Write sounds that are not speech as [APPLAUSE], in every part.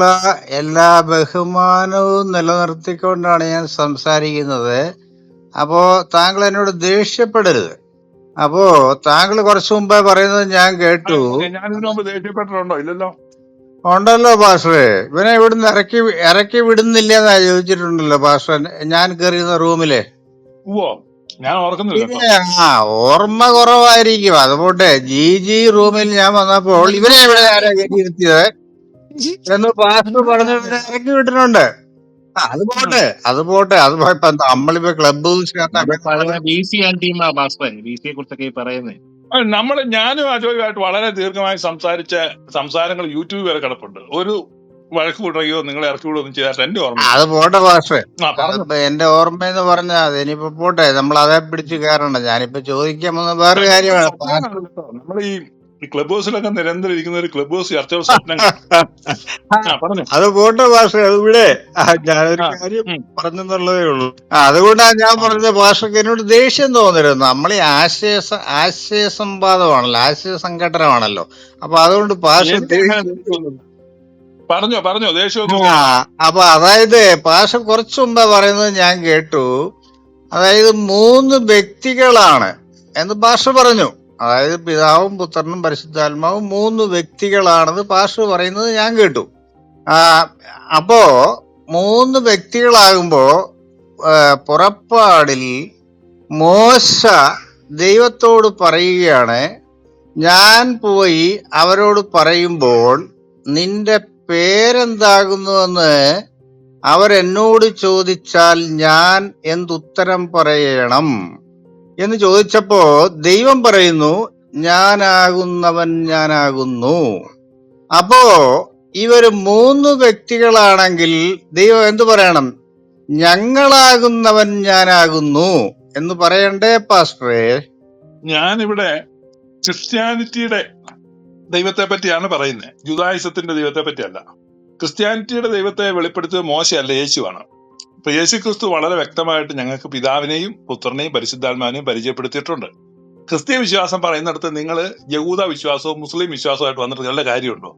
താങ്കളോടുള്ള എല്ലാ ബഹുമാനവും നിലനിർത്തിക്കൊണ്ടാണ് ഞാൻ സംസാരിക്കുന്നത്. അപ്പോൾ താങ്കൾ എന്നോട് ദേഷ്യപ്പെടരുത്. അപ്പോ താങ്കൾ കുറച്ചു മുമ്പേ പറയുന്നത് ഞാൻ കേട്ടു. ദേഷ്യപ്പെട്ടിട്ടുണ്ടോ? ഇല്ലല്ലോ. ഉണ്ടല്ലോ പാസ്റ്ററെ ഇവനെ ഇവിടുന്ന് ഇറക്കി ഇറക്കി വിടുന്നില്ല എന്നാ ചോദിച്ചിട്ടുണ്ടല്ലോ പാസ്റ്റർ ഞാൻ കയറിയുന്ന റൂമിലെ. ഞാൻ ഓർക്കുന്നില്ല ആ ഓർമ്മ കുറവായിരിക്കും. അതുപോട്ടെ ജി ജി റൂമിൽ ഞാൻ വന്നപ്പോൾ ഇവനെ ഇവിടെ ആരാ കയറ്റി ഇരുത്തിയത്? [LAUGHS] എന്ന് പാസ്റ്റർ പറഞ്ഞു ഇറക്കി വിട്ടിട്ടുണ്ട്. ആ, അത് പോട്ടെ അത് പോട്ടെ. അത് ഇപ്പൊ നമ്മളിപ്പോ ക്ലബ് ബി സി ടീമാ ഭാസ്കരൻ ബി സിയെ കുറിച്ചൊക്കെ ഈ പറയുന്നത് നമ്മൾ ഞാനും അജോയുമായിട്ട് വളരെ ദീർഘമായി സംസാരിച്ച സംസാരങ്ങൾ യൂട്യൂബ് വരെ കിടപ്പുണ്ട്. ഒരു വഴക്ക് വിടുകയോ നിങ്ങളെ ഇറക്കി വിടുകയോ ചെയ്താൽ എന്റെ ഓർമ്മ. അത് പോട്ടെ പാഷേ ആ പറഞ്ഞു. അതിപ്പോ എന്റെ ഓർമ്മയെന്ന് പറഞ്ഞാൽ അത് ഇനിയിപ്പോ പോട്ടെ. നമ്മൾ അതേ പിടിച്ച് കയറണ്ട. ഞാനിപ്പോ ചോദിക്കാൻ വന്ന വേറൊരു കാര്യമാണ്. പാസ്റ്റർ നമ്മൾ ഈ ക്ലബ് ഹൗസിലൊക്കെ നിരന്തരം ഇരിക്കുന്ന ഒരു ക്ലബ് ഹൗസ് ചർച്ച പറഞ്ഞു. അത് പോട്ടെ ഭാഷ അത് ഇവിടെ. ഞാനൊരു കാര്യം പറഞ്ഞെന്നുള്ളതേ ഉള്ളൂ. അതുകൊണ്ടാണ് ഞാൻ പറഞ്ഞ ഭാഷക്ക് എന്നോട് ദേഷ്യം തോന്നരുത്. നമ്മൾ ഈ ആശയ ആശയ സംവാദമാണല്ലോ ആശയ സംഘടനമാണല്ലോ. അപ്പൊ അതുകൊണ്ട് ഭാഷ പറഞ്ഞോ പറഞ്ഞോ ദേഷ്യം ആ അപ്പൊ അതായത് ഭാഷ കുറച്ചു മുമ്പേ പറയുന്നത് ഞാൻ കേട്ടു. അതായത് മൂന്ന് വ്യക്തികളാണ് എന്ന് ഭാഷ പറഞ്ഞു. അതായത് പിതാവും പുത്രനും പരിശുദ്ധാത്മാവും മൂന്ന് വ്യക്തികളാണെന്ന് പാസ്റ്റർ പറയുന്നത് ഞാൻ കേട്ടു. അപ്പോ മൂന്ന് വ്യക്തികളാകുമ്പോ പുറപ്പാടിൽ മോശ ദൈവത്തോട് പറയുകയാണ് ഞാൻ പോയി അവരോട് പറയുമ്പോൾ നിന്റെ പേരെന്താകുന്നുവെന്ന് അവരെന്നോട് ചോദിച്ചാൽ ഞാൻ എന്തുത്തരം പറയണം? എന്ന് ചോദിച്ചപ്പോ ദൈവം പറയുന്നു ഞാനാകുന്നവൻ ഞാനാകുന്നു. അപ്പോ ഇവർ മൂന്ന് വ്യക്തികളാണെങ്കിൽ ദൈവം എന്തു പറയണം? ഞങ്ങളാകുന്നവൻ ഞാനാകുന്നു. എന്ന് പറയണ്ടേ പാസ്റ്ററേ? ഞാനിവിടെ ക്രിസ്ത്യാനിറ്റിയുടെ ദൈവത്തെ പറ്റിയാണ് പറയുന്നത് ജുദായുസത്തിന്റെ ദൈവത്തെ പറ്റിയല്ല ക്രിസ്ത്യാനിറ്റിയുടെ ദൈവത്തെ വെളിപ്പെടുത്തിയത് മോശമല്ല യേശുവാണ്. ഇപ്പൊ യേശു ക്രിസ്തു വളരെ വ്യക്തമായിട്ട് ഞങ്ങൾക്ക് പിതാവിനെയും പുത്രനെയും പരിശുദ്ധാത്മാവിനെയും പരിചയപ്പെടുത്തിയിട്ടുണ്ട്. ക്രിസ്തീയ വിശ്വാസം പറയുന്നിടത്ത് നിങ്ങൾ യഹൂദ വിശ്വാസവും മുസ്ലിം വിശ്വാസവുമായിട്ട് വന്നിട്ട് നല്ല കാര്യമുണ്ടോ?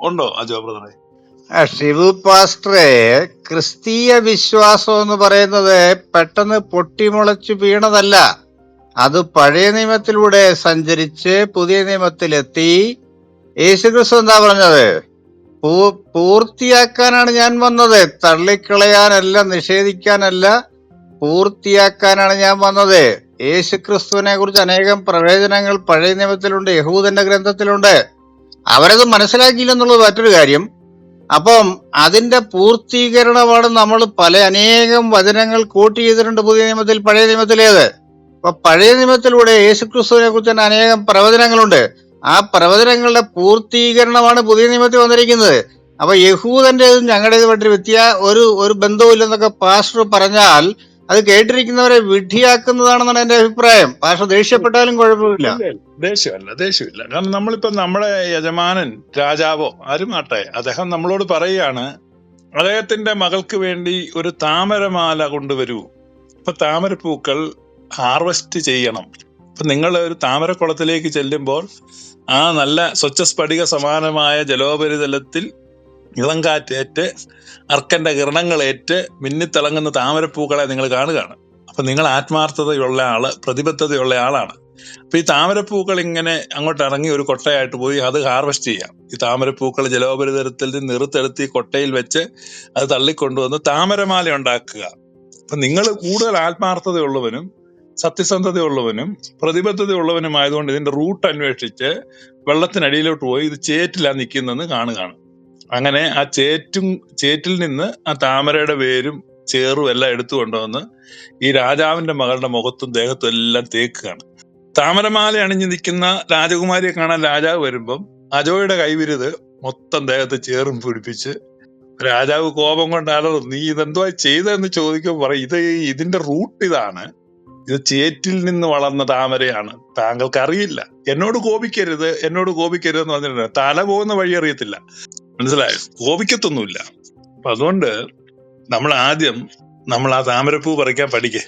ഉണ്ടോ അജോ ബ്രദറെ? ഷിബു പാസ്റ്ററെ ക്രിസ്തീയ വിശ്വാസം എന്ന് പറയുന്നത് പെട്ടെന്ന് പൊട്ടിമുളച്ചു വീണതല്ല. അത് പഴയ നിയമത്തിലൂടെ സഞ്ചരിച്ച് പുതിയ നിയമത്തിലെത്തി. യേശുക്രിസ്തു എന്താ പറഞ്ഞത്? പൂ- പൂർത്തിയാക്കാനാണ് ഞാൻ വന്നത്. തള്ളിക്കളയാനല്ല നിഷേധിക്കാനല്ല പൂർത്തിയാക്കാനാണ് ഞാൻ വന്നത്. യേശു ക്രിസ്തുവിനെ കുറിച്ച് അനേകം പ്രവചനങ്ങൾ പഴയ നിയമത്തിലുണ്ട് യഹൂദന്റെ ഗ്രന്ഥത്തിലുണ്ട്. അവരത് മനസ്സിലാക്കിയില്ലെന്നുള്ളത് മറ്റൊരു കാര്യം. അപ്പം അതിന്റെ പൂർത്തീകരണമാണ് നമ്മൾ പല അനേകം വചനങ്ങൾ കോട്ട് ചെയ്തിട്ടുണ്ട് പുതിയ നിയമത്തിൽ പഴയ നിയമത്തിലേത്. അപ്പൊ പഴയ നിയമത്തിലൂടെ യേശുക്രിസ്തുവിനെ കുറിച്ച് തന്നെ അനേകം പ്രവചനങ്ങളുണ്ട്. ആ പ്രവചനങ്ങളുടെ പൂർത്തീകരണമാണ് പുതിയ നിയമത്തിൽ വന്നിരിക്കുന്നത്. അപ്പൊ യഹൂദന്റേതും ഞങ്ങളുടേതുമായിട്ട് വ്യത്യ ഒരു ഒരു ബന്ധവുമില്ലെന്നൊക്കെ പാസ്റ്റർ പറഞ്ഞാൽ അത് കേട്ടിരിക്കുന്നവരെ വിഡ്ഢിയാക്കുന്നതാണെന്നാണ് എന്റെ അഭിപ്രായം. പാസ്റ്റർ ദേഷ്യപ്പെട്ടാലും കുഴപ്പമില്ല. ദേഷ്യമല്ല ദേഷ്യമില്ല. കാരണം നമ്മളിപ്പോ നമ്മുടെ യജമാനൻ രാജാവോ ആരും ആട്ടെ അദ്ദേഹം നമ്മളോട് പറയുകയാണ് അദ്ദേഹത്തിന്റെ മകൾക്ക് വേണ്ടി ഒരു താമരമാല കൊണ്ടുവരൂ. ഇപ്പൊ താമരപ്പൂക്കൾ ഹാർവെസ്റ്റ് ചെയ്യണം. ഇപ്പൊ നിങ്ങൾ ഒരു താമരക്കുളത്തിലേക്ക് ചെല്ലുമ്പോൾ ആ നല്ല സ്വച്ഛ സ്ഫടിക സമാനമായ ജലോപരിതലത്തിൽ ഇളം കാറ്റേറ്റ് അർക്കന്റെ കിരണങ്ങളേറ്റ് മിന്നിത്തിളങ്ങുന്ന താമരപ്പൂക്കളെ നിങ്ങൾ കാണുകയാണ്. അപ്പൊ നിങ്ങൾ ആത്മാർത്ഥതയുള്ള ആൾ പ്രതിബദ്ധതയുള്ള ആളാണ്. അപ്പൊ ഈ താമരപ്പൂക്കൾ ഇങ്ങനെ അങ്ങോട്ട് ഇറങ്ങി ഒരു കൊട്ടയായിട്ട് പോയി അത് ഹാർവെസ്റ്റ് ചെയ്യാം. ഈ താമരപ്പൂക്കൾ ജലോപരിതലത്തിൽ നിന്ന് നിറുത്തെടുത്ത് ഈ കൊട്ടയിൽ വെച്ച് അത് തള്ളിക്കൊണ്ടുവന്ന് താമരമാല ഉണ്ടാക്കുക. അപ്പൊ നിങ്ങൾ കൂടുതൽ ആത്മാർത്ഥതയുള്ളവനും സത്യസന്ധതയുള്ളവനും പ്രതിബദ്ധതയുള്ളവനും ആയതുകൊണ്ട് ഇതിന്റെ റൂട്ട് അന്വേഷിച്ച് വെള്ളത്തിനടിയിലോട്ട് പോയി ഇത് ചേറ്റിലാ നിൽക്കുന്നതെന്ന് കാണുകയാണ്. അങ്ങനെ ആ ചേറ്റും ചേറ്റിൽ നിന്ന് ആ താമരയുടെ വേരും ചേറും എല്ലാം എടുത്തു കൊണ്ടുവന്ന് ഈ രാജാവിന്റെ മകളുടെ മുഖത്തും ദേഹത്തും എല്ലാം തേക്കുകയാണ്. താമരമാല അണിഞ്ഞു നിൽക്കുന്ന രാജകുമാരിയെ കാണാൻ രാജാവ് വരുമ്പം അജോയുടെ കൈവിരുത് മൊത്തം ദേഹത്ത് ചേറും പിടിപ്പിച്ച് രാജാവ് കോപം കൊണ്ടാലും നീ ഇതെന്തോ ചെയ്തതെന്ന് ചോദിക്കുമ്പോൾ പറയും ഇത് ഇതിന്റെ റൂട്ട് ഇതാണ്. ഇത് ചേറ്റിൽ നിന്ന് വളർന്ന താമരയാണ്. താങ്കൾക്ക് അറിയില്ല എന്നോട് കോപിക്കരുത് എന്നോട് കോപിക്കരുത് എന്ന് പറഞ്ഞിട്ടുണ്ട്. തല പോകുന്ന വഴി അറിയത്തില്ല. മനസ്സിലായോ? കോപിക്കത്തൊന്നുമില്ല. അപ്പൊ അതുകൊണ്ട് നമ്മൾ ആദ്യം നമ്മൾ ആ താമരപ്പൂ പറിക്കാൻ പഠിക്കേ.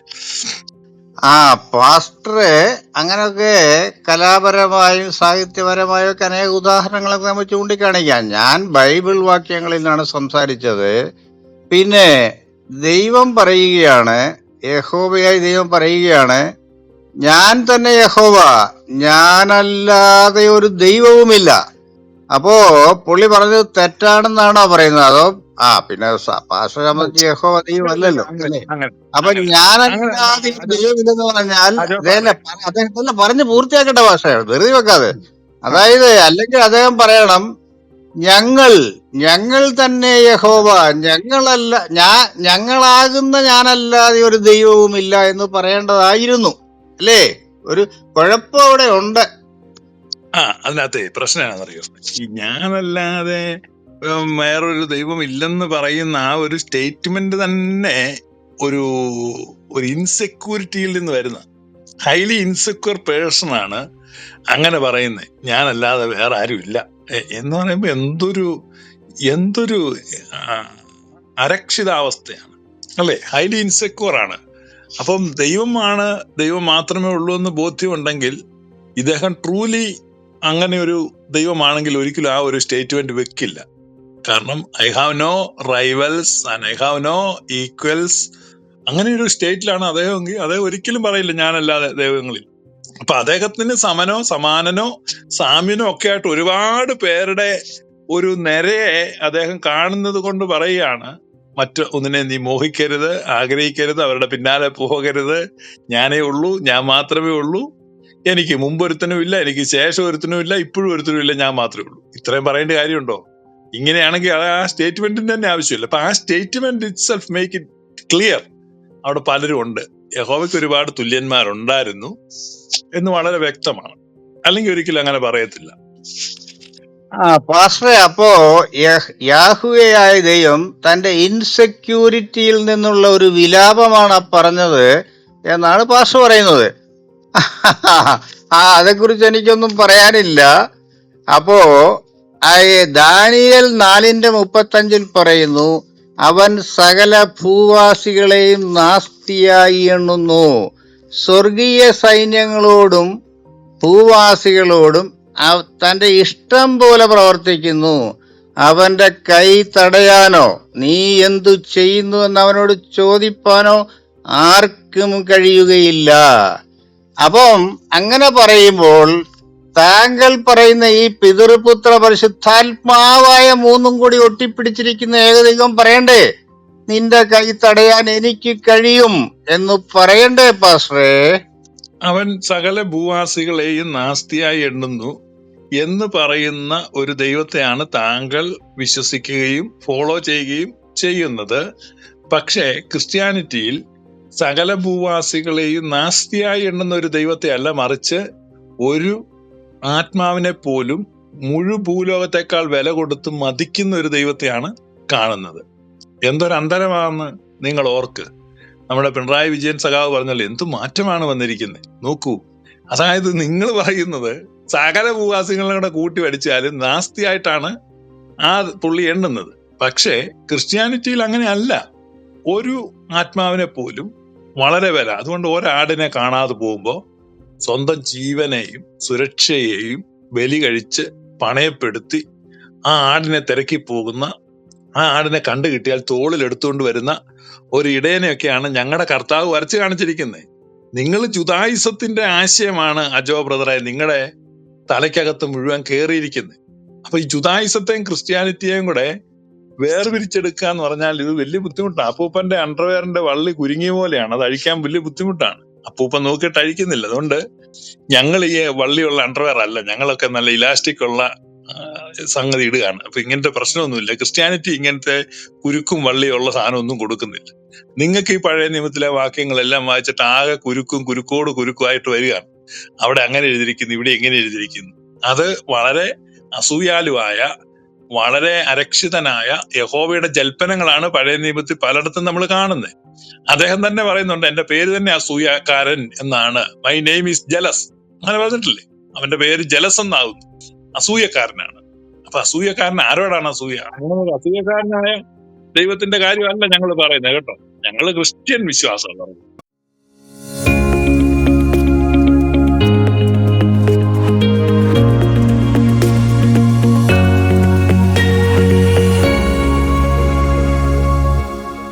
ആ പാസ്റ്ററ് അങ്ങനെയൊക്കെ കലാപരമായും സാഹിത്യപരമായും ഒക്കെ അനേക ഉദാഹരണങ്ങളൊക്കെ നമ്മൾ ചൂണ്ടിക്കാണിക്കാം. ഞാൻ ബൈബിൾ വാക്യങ്ങളിൽ നിന്നാണ് സംസാരിച്ചത്. പിന്നെ ദൈവം പറയുകയാണ് യഹോവയായി ദൈവം പറയുകയാണ് ഞാൻ തന്നെ യഹോവ ഞാനല്ലാതെ ഒരു ദൈവവുമില്ല. അപ്പോ പുള്ളി പറഞ്ഞത് തെറ്റാണെന്നാണോ പറയുന്നത്? അതോ ആ പിന്നെ പാശ സംബന്ധിച്ച് യഹോവ ദൈവം അല്ലല്ലോ അല്ലേ? അങ്ങനെ. അപ്പൊ ഞാനല്ലാതെ ദൈവമില്ലെന്ന് പറഞ്ഞാൽ അദ്ദേഹം പറഞ്ഞ് പൂർത്തിയാക്കട്ടെ ഭാഷ വെറുതെ വെക്കാതെ. അതായത് അല്ലെങ്കിൽ അദ്ദേഹം പറയണം ഞങ്ങൾ ഞങ്ങൾ തന്നെ യഹോവ. ഞങ്ങളല്ല ഞാ ഞങ്ങളാകുന്ന ഞാനല്ലാതെ ഒരു ദൈവവുമില്ല എന്ന് പറയേണ്ടതായിരുന്നു. അല്ലേ? ഒരു കുഴപ്പം അവിടെ ഉണ്ട്. ആ അതിനകത്തെ പ്രശ്നമാണെന്നറിയോ ഈ ഞാനല്ലാതെ വേറൊരു ദൈവം ഇല്ലെന്ന് പറയുന്ന ആ ഒരു സ്റ്റേറ്റ്മെന്റ് തന്നെ ഒരു ഒരു ഇൻസെക്യൂരിറ്റിയിൽ നിന്ന് വരുന്ന ഹൈലി ഇൻസെക്യൂർ പേഴ്സൺ ആണ് അങ്ങനെ പറയുന്നത്. ഞാനല്ലാതെ വേറെ ആരും ഇല്ല എന്ന് പറയുമ്പോൾ എന്തൊരു എന്തൊരു അരക്ഷിതാവസ്ഥയാണ്. അല്ലേ? ഹൈലി ഇൻസെക്യൂർ ആണ്. അപ്പം ദൈവമാണ് ദൈവം മാത്രമേ ഉള്ളൂ എന്ന് ബോധ്യമുണ്ടെങ്കിൽ ഇദ്ദേഹം ട്രൂലി അങ്ങനെ ഒരു ദൈവമാണെങ്കിൽ ഒരിക്കലും ആ ഒരു സ്റ്റേറ്റ്മെന്റ് വെക്കില്ല. കാരണം I have no rivals and I have no equals അങ്ങനെ ഒരു സ്റ്റേറ്റിലാണ് അദ്ദേഹം അദ്ദേഹം ഒരിക്കലും പറയില്ല ഞാനല്ലാതെ ദൈവങ്ങളിൽ. അപ്പൊ അദ്ദേഹത്തിന് സമനോ സമാനനോ സാമ്യനോ ഒക്കെ ആയിട്ട് ഒരുപാട് പേരുടെ ഒരു നിരയെ അദ്ദേഹം കാണുന്നത് കൊണ്ട് പറയുകയാണ് മറ്റു ഒന്നിനെ നീ മോഹിക്കരുത് ആഗ്രഹിക്കരുത് അവരുടെ പിന്നാലെ പോകരുത് ഞാനേ ഉള്ളൂ ഞാൻ മാത്രമേ ഉള്ളൂ എനിക്ക് മുമ്പ് ഒരുത്തനുമില്ല എനിക്ക് ശേഷം ഒരുത്തനും ഇല്ല ഇപ്പോഴും ഒരുത്തനും ഇല്ല ഞാൻ മാത്രമേ ഉള്ളൂ. ഇത്രയും പറയേണ്ട കാര്യമുണ്ടോ? ഇങ്ങനെയാണെങ്കിൽ ആ സ്റ്റേറ്റ്മെന്റിന്റെ തന്നെ ആവശ്യമില്ല. അപ്പൊ ആ statement itself make it clear അവിടെ പലരും ഉണ്ട്. യഹോവയ്ക്ക് ഒരുപാട് തുല്യന്മാരുണ്ടായിരുന്നു എന്ന് വളരെ വ്യക്തമാണ്. അല്ലെങ്കിൽ ഒരിക്കലും അങ്ങനെ പറയത്തില്ല. ആ പാസ്റ്ററെ അപ്പോ യഹ്- യാഹുവയായ ദൈവം തന്റെ ഇൻസെക്യൂരിറ്റിയിൽ നിന്നുള്ള ഒരു വിലാപമാണ് പറഞ്ഞത് എന്നാണ് പാസ്റ്റർ പറയുന്നത്. ആ അതേക്കുറിച്ച് എനിക്കൊന്നും പറയാനില്ല. അപ്പോ ദാനിയൽ നാലിന്റെ മുപ്പത്തഞ്ചിൽ പറയുന്നു അവൻ സകല ഭൂവാസികളെയും നാസ്തിയായി എണ്ണുന്നു. സ്വർഗീയ സൈന്യങ്ങളോടും ഭൂവാസികളോടും തന്റെ ഇഷ്ടം പോലെ പ്രവർത്തിക്കുന്നു. അവന്റെ കൈ തടയാനോ നീ എന്തു ചെയ്യുന്നു എന്ന് അവനോട് ചോദിപ്പാനോ ആർക്കും കഴിയുകയില്ല. അപ്പം അങ്ങനെ പറയുമ്പോൾ താങ്കൾ പറയുന്ന ഈ പിതൃപുത്ര പരിശുദ്ധാത്മാവായ മൂന്നും കൂടി ഒട്ടിപ്പിടിച്ചിരിക്കുന്ന ഏകദേശം പറയണ്ടേ? നിന്റെ കൈ തടയാൻ എനിക്ക് കഴിയും എന്ന് പറയണ്ടേ പാസ്റ്ററേ? അവൻ സകല ഭൂവാസികളെയും നാസ്തിയായി എണ്ണുന്നു എന്ന് പറയുന്ന ഒരു ദൈവത്തെയാണ് താങ്കൾ വിശ്വസിക്കുകയും ഫോളോ ചെയ്യുകയും ചെയ്യുന്നത്. പക്ഷേ ക്രിസ്ത്യാനിറ്റിയിൽ സകല ഭൂവാസികളെയും നാസ്തിയായി എണ്ണുന്ന ഒരു ദൈവത്തെ അല്ല മറിച്ച് ഒരു ആത്മാവിനെ പോലും മുഴു ഭൂലോകത്തെക്കാൾ വില കൊടുത്ത് മതിക്കുന്ന ഒരു ദൈവത്തെയാണ് കാണുന്നത്. എന്തൊരു അന്തരമാണെന്ന് നിങ്ങൾ ഓർക്ക്. നമ്മുടെ പിണറായി വിജയൻ സഖാവ് പറഞ്ഞല്ലോ എന്തു മാറ്റമാണ് വന്നിരിക്കുന്നത് നോക്കൂ. അതായത് നിങ്ങൾ പറയുന്നത് സകല ഭൂവാസികളുടെ കൂട്ടി വടിച്ചാലും നാസ്തിയായിട്ടാണ് ആ പുള്ളി എണ്ണുന്നത്. പക്ഷേ ക്രിസ്ത്യാനിറ്റിയിൽ അങ്ങനെ അല്ല ഒരു ആത്മാവിനെ പോലും വളരെ വില. അതുകൊണ്ട് ഒരാടിനെ കാണാതെ പോകുമ്പോൾ സ്വന്തം ജീവനെയും സുരക്ഷയെയും ബലി കഴിച്ച് പണയപ്പെടുത്തി ആ ആടിനെ തിരക്കി പോകുന്ന ആ ആടിനെ കണ്ടു കിട്ടിയാൽ തോളിൽ എടുത്തുകൊണ്ട് വരുന്ന ഒരു ഇടയനെയൊക്കെയാണ് ഞങ്ങളുടെ കർത്താവ് വരച്ചു കാണിച്ചിരിക്കുന്നത് നിങ്ങൾ ജുദായിസത്തിന്റെ ആശയമാണ് അജോ ബ്രദറെ നിങ്ങളുടെ തലയ്ക്കകത്ത് മുഴുവൻ കയറിയിരിക്കുന്നത് അപ്പൊ ഈ ജുദായിസത്തെയും ക്രിസ്ത്യാനിറ്റിയെയും കൂടെ വേർപിരിച്ചെടുക്കുക എന്ന് പറഞ്ഞാൽ ഇത് വലിയ ബുദ്ധിമുട്ടാണ്. അപ്പൂപ്പന്റെ അണ്ടർവെയറിന്റെ വള്ളി കുരുങ്ങിയ പോലെയാണ്. അത് അഴിക്കാൻ വലിയ ബുദ്ധിമുട്ടാണ്. അപ്പൂപ്പൻ നോക്കിയിട്ട് അഴിക്കുന്നില്ല. അതുകൊണ്ട് ഞങ്ങൾ ഈ വള്ളിയുള്ള അണ്ടർവെയർ അല്ല ഞങ്ങളൊക്കെ നല്ല ഇലാസ്റ്റിക് ഉള്ള സംഗതി ഇടുകയാണ്. അപ്പൊ ഇങ്ങനത്തെ പ്രശ്നമൊന്നുമില്ല. ക്രിസ്ത്യാനിറ്റി ഇങ്ങനത്തെ കുരുക്കും വള്ളിയുള്ള സാധനമൊന്നും കൊടുക്കുന്നില്ല. നിങ്ങൾക്ക് ഈ പഴയ നിയമത്തിലെ വാക്യങ്ങളെല്ലാം വായിച്ചിട്ട് ആകെ കുരുക്കും കുരുക്കോട് കുരുക്കുമായിട്ട് വരികയാണ്. അവിടെ അങ്ങനെ എഴുതിയിരിക്കുന്നു ഇവിടെ എങ്ങനെ എഴുതിയിരിക്കുന്നു. അത് വളരെ അസൂയാലുവായ വളരെ അരക്ഷിതനായ യഹോവയുടെ ജൽപ്പനങ്ങളാണ് പഴയ നിയമത്തിൽ പലയിടത്തും നമ്മൾ കാണുന്നത്. അദ്ദേഹം തന്നെ പറയുന്നുണ്ട് എന്റെ പേര് തന്നെ അസൂയക്കാരൻ എന്നാണ്. മൈ നെയിം ഈസ് ജലസ് അങ്ങനെ പറഞ്ഞിട്ടില്ലേ? അവന്റെ പേര് ജലസ് എന്നാകുന്നു. അസൂയക്കാരനാണ്. അപ്പൊ അസൂയക്കാരൻ ആരോടാണ് അസൂയ? അസൂയക്കാരനായ ദൈവത്തിന്റെ കാര്യമല്ല ഞങ്ങൾ പറയുന്നത് കേട്ടോ? ഞങ്ങൾ ക്രിസ്ത്യൻ വിശ്വാസമാണ്. പറയുന്നത്